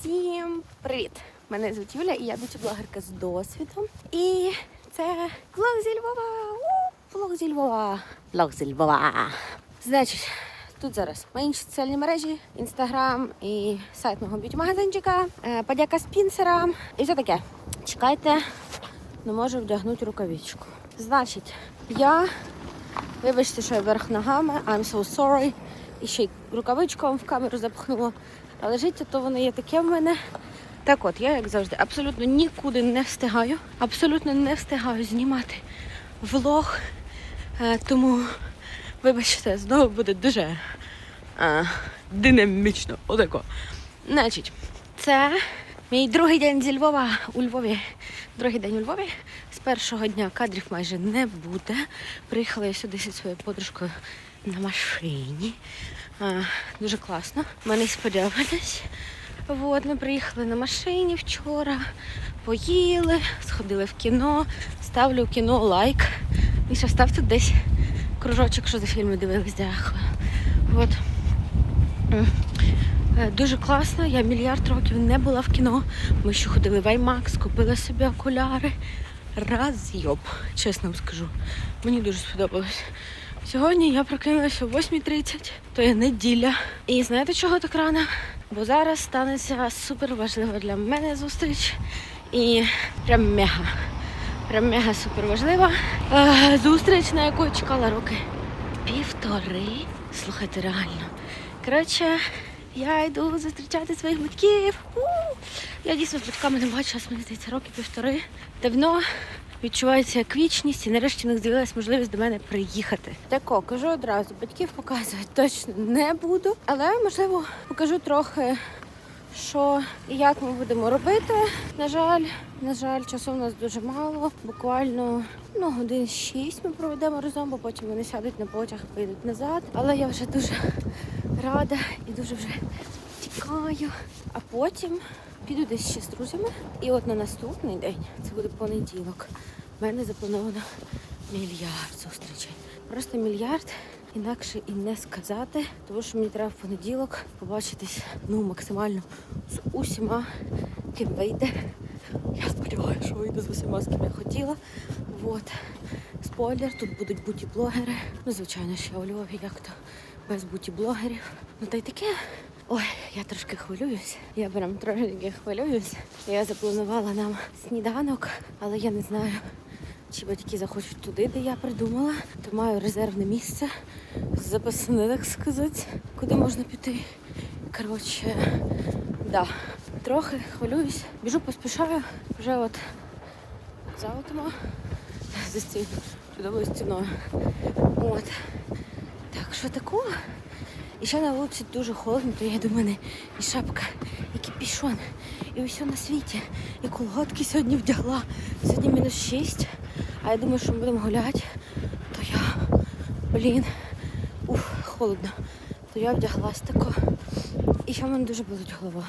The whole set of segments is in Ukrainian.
Всім привіт! Мене звуть Юля і я блогерка з досвідом. І це влог зі Львова. У, Влог зі Львова. Влог зі Львова. Значить, тут зараз мої соціальні мережі, інстаграм і сайт мого б'юті-магазинчика, е, подяка спінсерам і все таке. Чекайте, не можу вдягнути рукавичку. Значить, я Вибачте, що я вверх ногами, I'm so sorry. І ще й рукавичку вам в камеру запхнула. Але життя то воно є таке в мене. Так от, я, як завжди, абсолютно нікуди не встигаю, абсолютно не встигаю знімати влог. Е, тому, вибачте, знову буде дуже е, динамічно. Отако. Значить, це мій другий день зі Львова у Львові. Другий день у Львові. З першого дня кадрів майже не буде. Приїхала я сюди зі своєю подружкою на машині. Дуже класно. Мені сподобалось. От, ми приїхали на машині вчора, поїли, сходили в кіно, ставлю в кіно лайк. І ще ставте десь кружочок, що за фільми дивились, дякую. От. Е, Дуже класно. Я мільярд років не була в кіно. Ми ще ходили в IMAX, купили собі окуляри. Разйоб, чесно вам скажу. Мені дуже сподобалось. Сьогодні я прокинулася о 8.30, то є неділя. І знаєте, чого так рано? Бо зараз станеться супер важлива для мене зустріч. І прям мега. Прям мега супер важлива. Е, Зустріч, на яку чекала роки півтори. Слухайте, реально. Коротше, я йду зустрічати своїх батьків. Я дійсно з батьками не бачила, мені здається, роки півтори. Давно відчувається як вічність, і нарешті в них з'явилася можливість до мене приїхати. Тако, кажу одразу, батьків показувати точно не буду, але можливо покажу трохи. Що і як ми будемо робити? На жаль, на жаль, часу в нас дуже мало. Буквально ну, годин шість ми проведемо разом, бо потім вони сядуть на потяг і поїдуть назад. Але я вже дуже рада і дуже вже тікаю. А потім піду десь ще з друзями. І от на наступний день, це буде понеділок, в мене заплановано мільярд зустрічей. Просто мільярд. Інакше і не сказати, тому що мені треба в понеділок побачитись ну максимально з усіма, ким вийде. Я сподіваюся, що вийду з усіма, з ким я хотіла. От. Спойлер, тут будуть буті-блогери. Ну, звичайно, ще у Львові як то без буті-блогерів. Ну та й таке. Ой, я трошки хвилююсь. Я прям трошки хвилююсь. Я запланувала нам сніданок, але я не знаю, чи батьки захочуть туди, де я придумала, то маю резервне місце запасне, так сказати, куди можна піти. Коротше, да, трохи хвилююсь. Біжу, поспішаю. Вже от тому за цією чудовою стіною. От. Так, що такого? І ще на вулиці дуже холодно, то я до мене і шапка, і кіпішон, і усе на світі. І колготки сьогодні вдягла. Сьогодні мінус 6. А я думаю, що ми будемо гуляти, то я, блін, ух, холодно. То я вдяглась тако. І ще в мене дуже болить голова.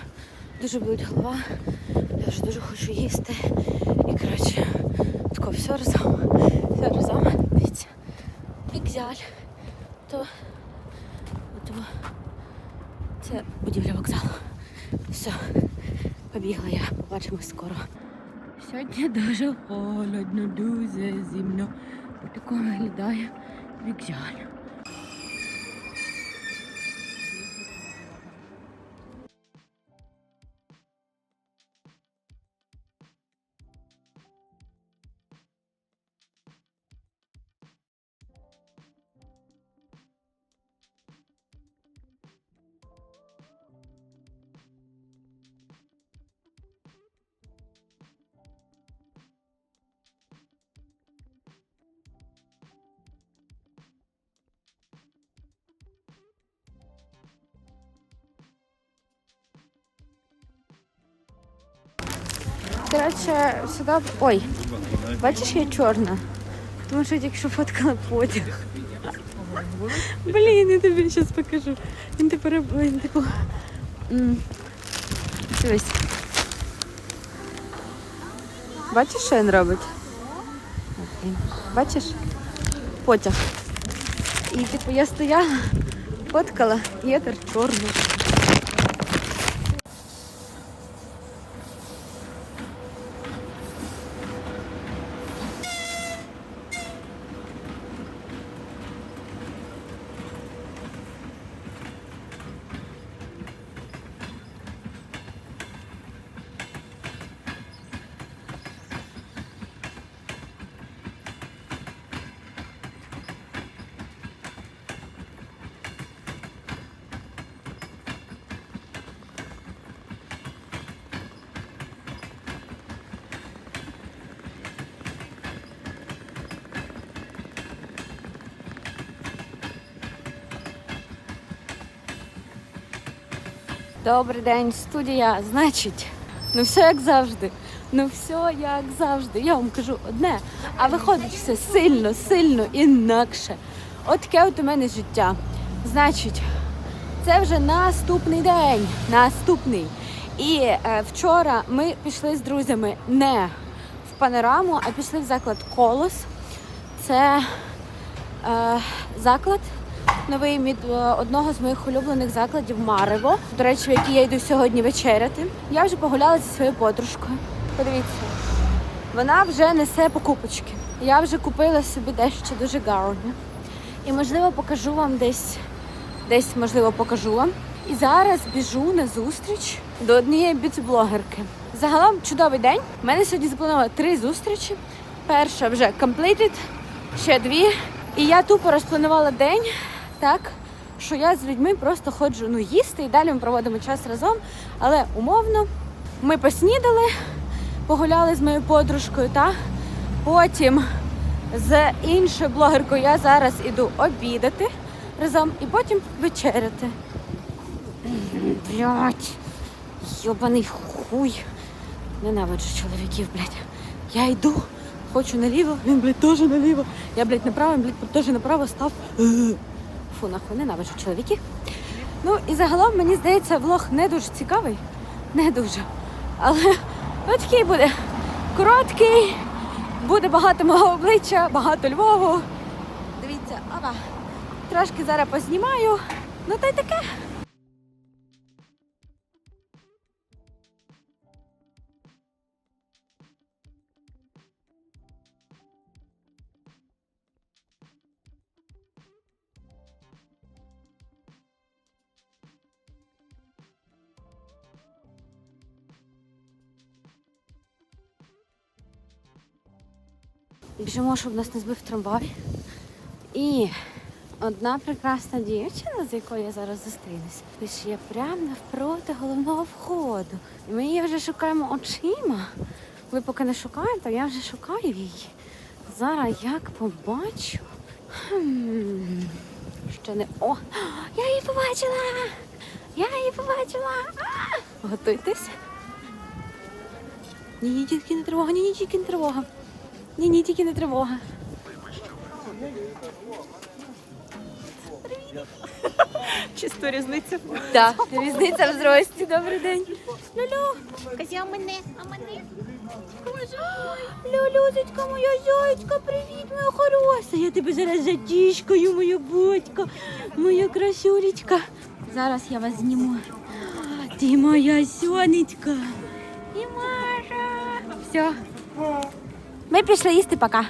Дуже болить голова. Я вже дуже хочу їсти. І коротше, тако все разом. Все разом. Дивіться. Вікзаль. То от, це будівля вокзалу. Все, побігла я. Побачимось скоро. Сьогодні дуже холодно, дуже зимно. Отако виглядає вікзаль. Коротше, сюди. Ой, бачиш, я чорна. Тому що я фоткала потяг. Блін, я тобі зараз покажу. Він тепер він типу. Дивись. Бачиш, що він робить? Бачиш? Потяг. І типу я стояла, фоткала, і я тепер чорна. Добрий день, студія. Значить, ну все як завжди. Ну все як завжди. Я вам кажу одне, а виходить все сильно, сильно інакше. От от у мене життя. Значить, це вже наступний день. Наступний. І е, вчора ми пішли з друзями не в панораму, а пішли в заклад Колос. Це е, заклад новий від е, одного з моїх улюблених закладів Марево. До речі, в який я йду сьогодні вечеряти. Я вже погуляла зі своєю подружкою. Подивіться, вона вже несе покупочки. Я вже купила собі дещо дуже гарне. І можливо покажу вам десь, десь можливо покажу вам. І зараз біжу на зустріч до однієї б'юті-блогерки. Загалом чудовий день. У мене сьогодні заплановано три зустрічі. Перша вже completed, ще дві. І я тупо розпланувала день так, що я з людьми просто ходжу ну, їсти і далі ми проводимо час разом. Але умовно ми поснідали, погуляли з моєю подружкою, та потім з іншою блогеркою я зараз іду обідати разом і потім вечеряти. Блять, йобаний хуй. Ненавиджу чоловіків, блядь. Я йду, хочу наліво, він, блядь, теж наліво. Я, блядь, направо, він, блядь, теж направо став. Фу, нахуй, ненавиджу чоловіків. Ну і загалом, мені здається, влог не дуже цікавий. Не дуже. Але ну, такий буде короткий, буде багато мого обличчя, багато Львову. Дивіться, ава. Трошки зараз познімаю. Ну та й таке. Біжимо, щоб нас не збив трамвай. І одна прекрасна дівчина, з якою я зараз зустрінусь, пише прямо навпроти головного входу. І ми її вже шукаємо очима. Ви поки не шукаєте, я вже шукаю її. Зараз як побачу. Ще не. О! Я її побачила! Я її побачила! Готуйтесь. Ні, тільки не тривога, ні, ні, тільки не тривога. Ні, ні, тільки не тривога. Чисто різниця. Так, різниця в зрості. Добрий день. Лю-лю. Казя, а мене, а мене. Лю-люзечка, моя зайчка, привіт, моя хороша. Я тебе зараз затішкою, моя батька, моя красюлечка. Зараз я вас зніму. Ти моя сонечка. І Маша. Все. Ми пішли їсти пока.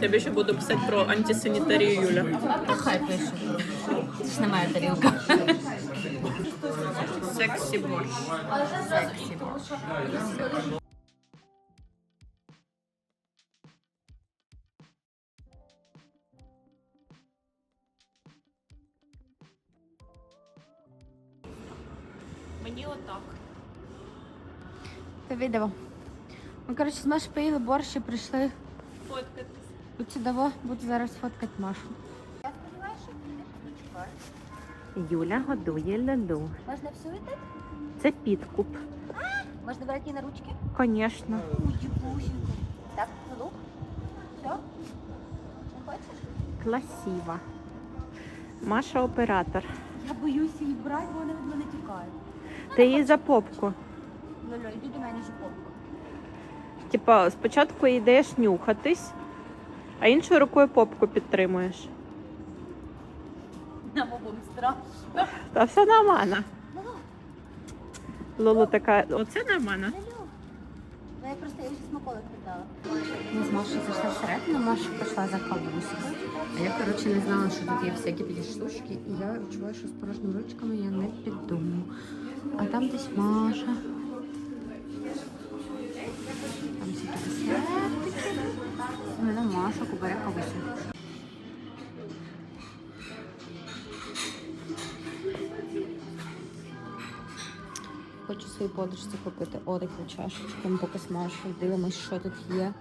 Тебе ще буду писати про антисанітарію Юля. Та хай пише. Це ж немає тарілка. Сексі борщ. Мені отак. Це відео. Ми, коротше, з Машою поїли борщ і прийшли Фоткати. Тут чудово, буду зараз фоткати Машу. Юля годує Лялю. Можна всю віддати? Це підкуп. Можна брати її на ручки? Звісно. Так, лук. Все? Не хочеш? Красиво. Маша оператор. Я боюся її брати, бо вона від мене тікає. Ти її за попку. Льолю, йди до мене жопомку. Типа, спочатку йдеш нюхатись, а іншою рукою попку підтримуєш. На бобом страшно. Та все нормально. Лолу така, оце нормально. Ну я просто я вже смаколик віддала. Ми з Машою зайшли всередину, Маша пішла за кавусикою. А я, коротше, не знала, що тут є всякі такі штучки, і я відчуваю, що з порожніми ручками я не піду. А там десь Маша. раковиця. Хочу своїй подружці купити отаку чашечку, ми поки смажу. Дивимось, що тут є.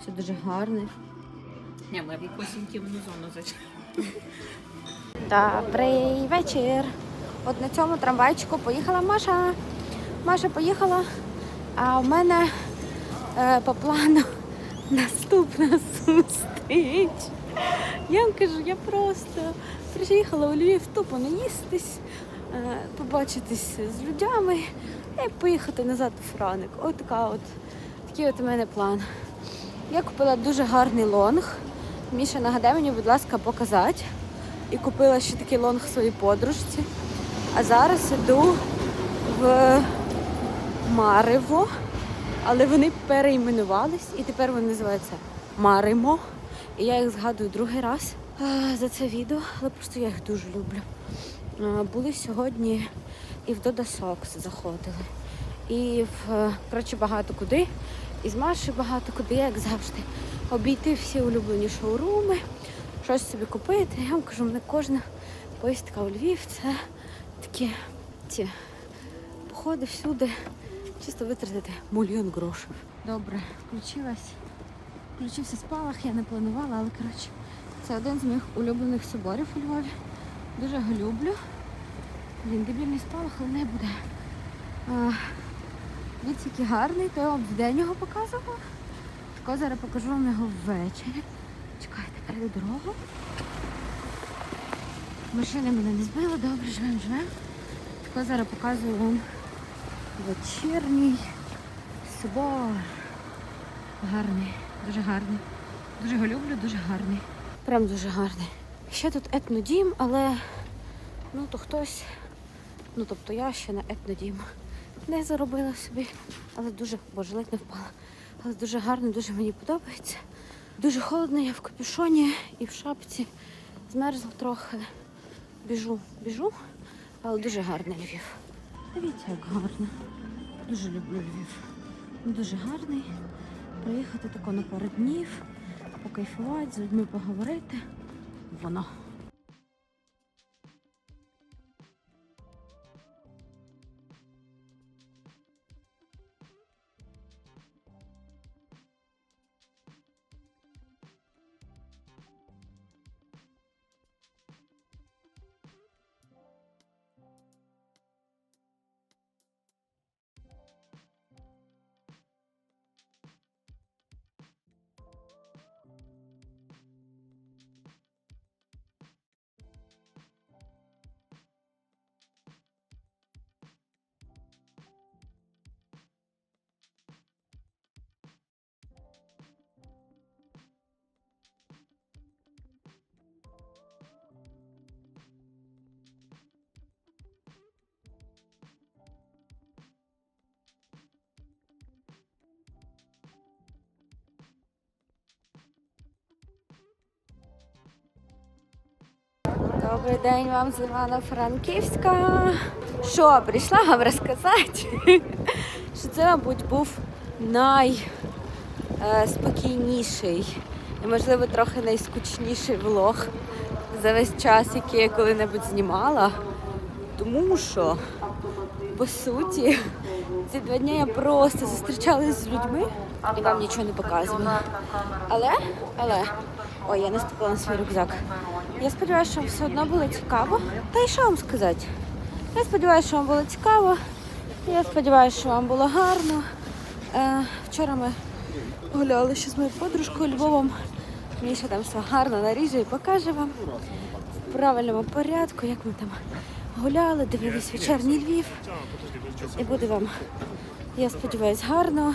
Все дуже гарне. Не, ми в якусь інтимну зону зайшли. Добрий вечір. От на цьому трамвайчику поїхала Маша. Маша поїхала, а в мене е, по плану наступна зустріч. Я вам кажу, я просто приїхала у Львів тупо наїстись, е, побачитись з людьми і поїхати назад у Франик. От така от, такий от у мене план. Я купила дуже гарний лонг. Міша, нагадай мені, будь ласка, показати. І купила ще такий лонг своїй подружці. А зараз іду в Марево, але вони перейменувались і тепер вони називаються Маримо. І я їх згадую другий раз за це відео, але просто я їх дуже люблю. Були сьогодні і в Дода Сокс заходили. І в е, коротше, багато куди. І з Маші багато куди, як завжди. Обійти всі улюблені шоуруми, щось собі купити. Я вам кажу, мене кожна поїздка у Львів це такі ці походи всюди. Чисто витратити мільйон грошей. Добре, включилась. Включився спалах, я не планувала, але коротше, це один з моїх улюблених соборів у Львові. Дуже його люблю. Він дебільний спалах, але не буде. Дивіться, який гарний, то я вам вдень його показувала. Тако зараз покажу вам його ввечері. Чекайте, перейду дорогу. Машина мене не збила, добре, живемо, живемо. Тако зараз показую вам вечірній собор. Гарний, дуже гарний. Дуже його люблю, дуже гарний. Прям дуже гарний. Ще тут етнодім, але ну то хтось, ну тобто я ще на етнодім не заробила собі, але дуже, боже, ледь не впала. Але дуже гарно, дуже мені подобається. Дуже холодно, я в капюшоні і в шапці. Змерзла трохи. Біжу, біжу, але дуже гарний Львів. Дивіться, як гарно. Дуже люблю Львів. Дуже гарний. Приїхати тако на пару днів, покайфувати, з людьми поговорити. Воно. Добрий день вам з Івано-Франківська. Що, прийшла вам розказати, що це, мабуть, був найспокійніший і, можливо, трохи найскучніший влог за весь час, який я коли-небудь знімала. Тому що, по суті, ці два дні я просто зустрічалась з людьми і вам нічого не показувала. Але, але, ой, я наступила на свій рюкзак. Я сподіваюся, що вам все одно було цікаво. Та й що вам сказати? Я сподіваюся, що вам було цікаво. Я сподіваюся, що вам було гарно. Е, вчора ми гуляли ще з моєю подружкою Львовом. Міша там все гарно наріже і покаже вам в правильному порядку, як ми там гуляли, дивились вечірній Львів. І буде вам, я сподіваюся, гарно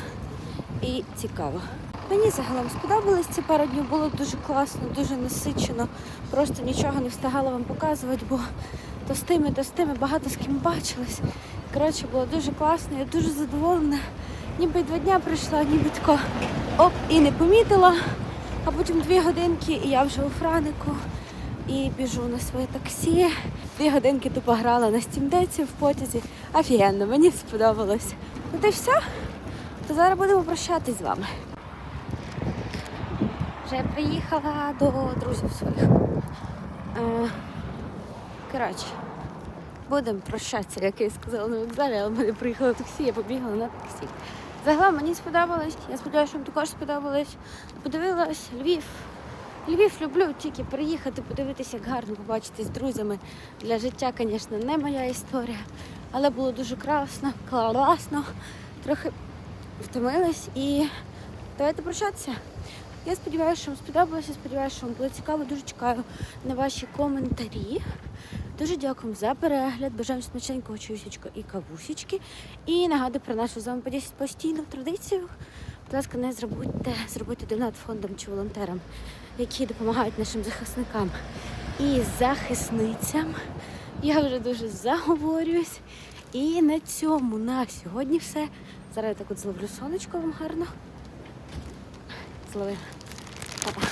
і цікаво. Мені загалом сподобалось ці пару днів, було дуже класно, дуже насичено. Просто нічого не встигала вам показувати, бо то з тими, то з тими багато з ким бачилась. Коротше, було дуже класно, я дуже задоволена. Ніби два дня пройшла, ніби тако оп, і не помітила. А потім дві годинки, і я вже у Франику. І біжу на своє таксі. Дві годинки тупо грала на стімдеці в потязі. Офігенно, мені сподобалось. Ну й все. То зараз будемо прощатись з вами. Вже приїхала до друзів своїх. Е, коротше, Будемо прощатися, як я сказала на вокзалі, але ми не приїхали таксі, я побігла на таксі. Загалом мені сподобалось. Я сподіваюся, що вам також сподобалось. Подивилась Львів. Львів люблю тільки приїхати, подивитися, як гарно побачити з друзями. Для життя, звісно, не моя історія, але було дуже красно, класно. Трохи втомилась і давайте прощатися. Я сподіваюся, що вам сподобалося. Сподіваюся, що вам було цікаво. Дуже чекаю на ваші коментарі. Дуже дякую за перегляд. Бажаю смачненького чусічка і кавусічки. І нагадую про нашу з вами по 10 постійну традицію. Будь ласка, не забудьте зробити донат фондам чи волонтерам, які допомагають нашим захисникам і захисницям. Я вже дуже заговорююсь. І на цьому на сьогодні все. Зараз я так от зловлю сонечко вам гарно. Зловила. Па-па.